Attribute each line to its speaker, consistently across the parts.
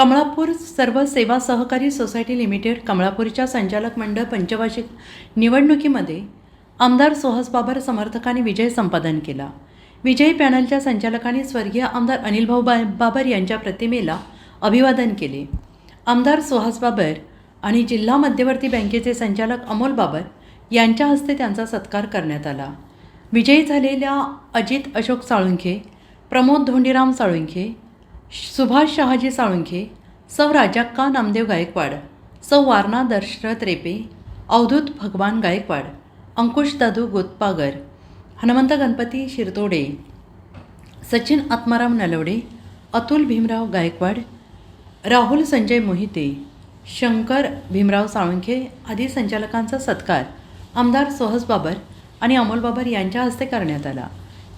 Speaker 1: कमळापूर सर्व सेवा सहकारी सोसायटी लिमिटेड कमळापूरच्या संचालक मंडळ पंचवार्षिक निवडणुकीमध्ये आमदार सुहास बाबर समर्थकांनी विजय संपादन केला. विजयी पॅनलच्या संचालकांनी स्वर्गीय आमदार अनिलभाऊ बा बाबर यांच्या प्रतिमेला अभिवादन केले. आमदार सुहास बाबर आणि जिल्हा मध्यवर्ती बँकेचे संचालक अमोल बाबर यांच्या हस्ते त्यांचा सत्कार करण्यात आला. विजयी झालेल्या अजित अशोक साळुंखे प्रमोद धोंडीराम साळुंखे सुभाष शहाजी साळुंखे सौ राजाक्का नामदेव गायकवाड सौ वारणा दशरथ रेपे अवधूत भगवान गायकवाड अंकुश दादू गोतपागर हनुमंत गणपती शिरतोडे सचिन आत्माराम नलवडे अतुल भीमराव गायकवाड राहुल संजय मोहिते शंकर भीमराव साळुंखे आदी संचालकांचा सत्कार आमदार सोहस बाबर आणि अमोल बाबर यांच्या हस्ते करण्यात आला.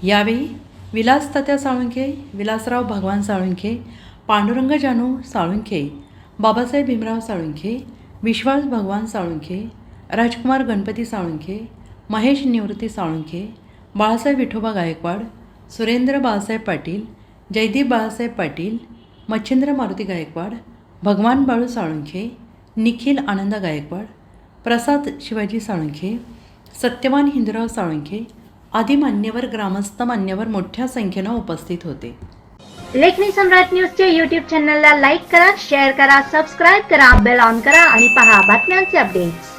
Speaker 1: यावेळी विलास तात्या साळुंखे विलासराव भगवान साळुंखे पांडुरंग जानू साळुंखे बाबासाहेब भीमराव साळुंखे विश्वास भगवान साळुंखे राजकुमार गणपती साळुंखे महेश निवृत्ती साळुंखे बाळासाहेब विठोबा गायकवाड सुरेंद्र बाळासाहेब पाटील जयदीप बाळासाहेब पाटील मच्छिंद्र मारुती गायकवाड भगवान बाळू साळुंखे निखिल आनंद गायकवाड प्रसाद शिवाजी साळुंखे सत्यवान हिंदुराव साळुंखे आदी मान्यवर ग्रामस्थ मान्यवर मोठ्या संख्येनं उपस्थित होते.
Speaker 2: लेखनी सम्राट न्यूजच्या युट्यूब चॅनलला लाईक करा शेअर करा सबस्क्राईब करा बेल ऑन करा आणि पहा बातम्यांचे अपडेट्स